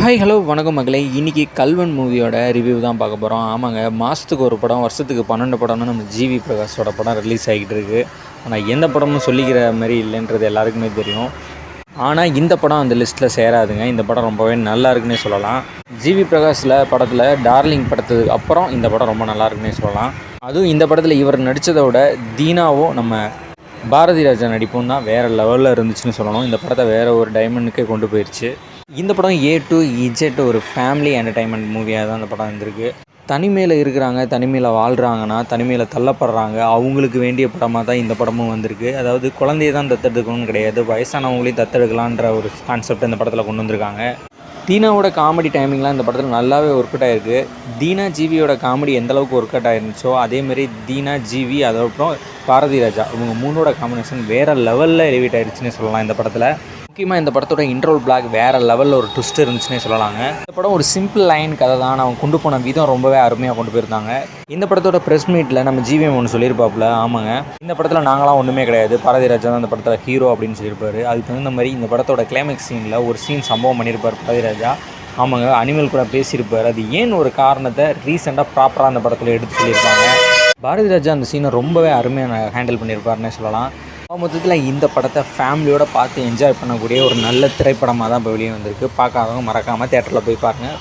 Hi hello வணக்கம் மகளே. இன்றைக்கி கல்வன் மூவியோட ரிவ்யூ தான் பார்க்க போகிறோம் ஆமாங்க மாதத்துக்கு ஒரு படம் வருஷத்துக்கு பன்னெண்டு படம்னு நம்ம ஜிவி பிரகாஷோட படம் ரிலீஸ் ஆகிட்டு இருக்கு. ஆனால் எந்த படமும் சொல்லிக்கிற மாதிரி இல்லைன்றது எல்லாருக்குமே தெரியும். ஆனால் இந்த படம் அந்த லிஸ்ட்டில் சேராதுங்க. இந்த படம் ரொம்பவே நல்லா இருக்குன்னே சொல்லலாம். ஜிவி பிரகாஷில் படத்தில் டார்லிங் படத்துக்கு அப்புறம் இந்த படம் ரொம்ப நல்லா இருக்குன்னே சொல்லலாம். அதுவும் இந்த படத்தில் இவர் நடித்ததை விட தீனாவும் நம்ம பாரதி ராஜா நடிப்பும் தான் வேறு லெவலில் இருந்துச்சுன்னு சொல்லணும். இந்த படத்தை வேறு ஒரு டைமண்டுக்கே கொண்டு போயிடுச்சு இந்த படம் ஏ டு இஜெட் ஒரு ஃபேமிலி என்டர்டைன்மெண்ட் மூவியாக தான் இந்த படம் இருந்திருக்கு தனிமையில் இருக்கிறாங்க தனிமையில் வாழ்கிறாங்கன்னா தனிமையில் தள்ளப்படுறாங்க அவங்களுக்கு வேண்டிய படமாக தான் இந்த படமும் வந்திருக்கு. அதாவது குழந்தைய தான் தத்தெடுக்கணும்னு கிடையாது வயசானவங்களையும் தத்தெடுக்கலான்ற ஒரு கான்செப்ட் இந்த படத்தில் கொண்டு வந்திருக்காங்க. தீனாவோட காமெடி டைமிங்லாம் இந்த படத்தில் நல்லாவே ஒர்க் அவுட் ஆயிருக்கு. தீனா ஜிவியோட காமெடி எந்த அளவுக்கு ஒர்க் அவுட் ஆயிருந்துச்சோ அதேமாரி தீனா ஜிவி அதுக்கப்புறம் பாரதி ராஜா இவங்க மூணோட காம்பினேஷன் வேறு லெவலில் எலிவேட் ஆயிடுச்சுன்னு சொல்லலாம் இந்த படத்தில். முக்கியமாக இந்த படத்தோட இன்ட்ரோல் பிளாக் வேறு லெவலில் ஒரு ட்விஸ்ட் இருந்துச்சுன்னே சொல்லலாங்க. இந்த படம் ஒரு சிம்பிள் லைன் கதை தான். அவங்க கொண்டு போன விதம் ரொம்பவே அருமையாக கொண்டு போயிருந்தாங்க. இந்த படத்தோட ப்ரெஸ் மீட்டில் நம்ம ஜிவிஎம் ஒன்று சொல்லியிருப்பாப்புல. ஆமாங்க. இந்த படத்தில் நாங்களாம் ஒன்றுமே கிடையாது. பாரதி ராஜா தான் இந்த படத்தில் ஹீரோ அப்படின்னு சொல்லியிருப்பாரு. அதுக்கு தகுந்த மாதிரி இந்த படத்தோட கிளைமேக்ஸ் சீனில் ஒரு சீன் சம்பவம் பண்ணியிருப்பார் பாரதி ராஜா. ஆமாங்க. அனிமல் கூட பேசியிருப்பார். அது ஏன் ஒரு காரணத்தை ரீசெண்டாக ப்ராப்பராக அந்த படத்தில் எடுத்து சொல்லியிருப்பாங்க பாரதி ராஜா அந்த சீனை ரொம்பவே அருமையாக ஹேண்டில் பண்ணியிருப்பாருன்னே சொல்லலாம். மொத்தத்தில் இந்த படத்தை ஃபேமிலியோட பார்த்து என்ஜாய் பண்ணக்கூடிய ஒரு நல்ல திரைப்படமாக தான் இப்போ வெளியே வந்திருக்கு. பார்க்காதவங்க மறக்காமல் தேட்டரில் போய் பாருங்கள்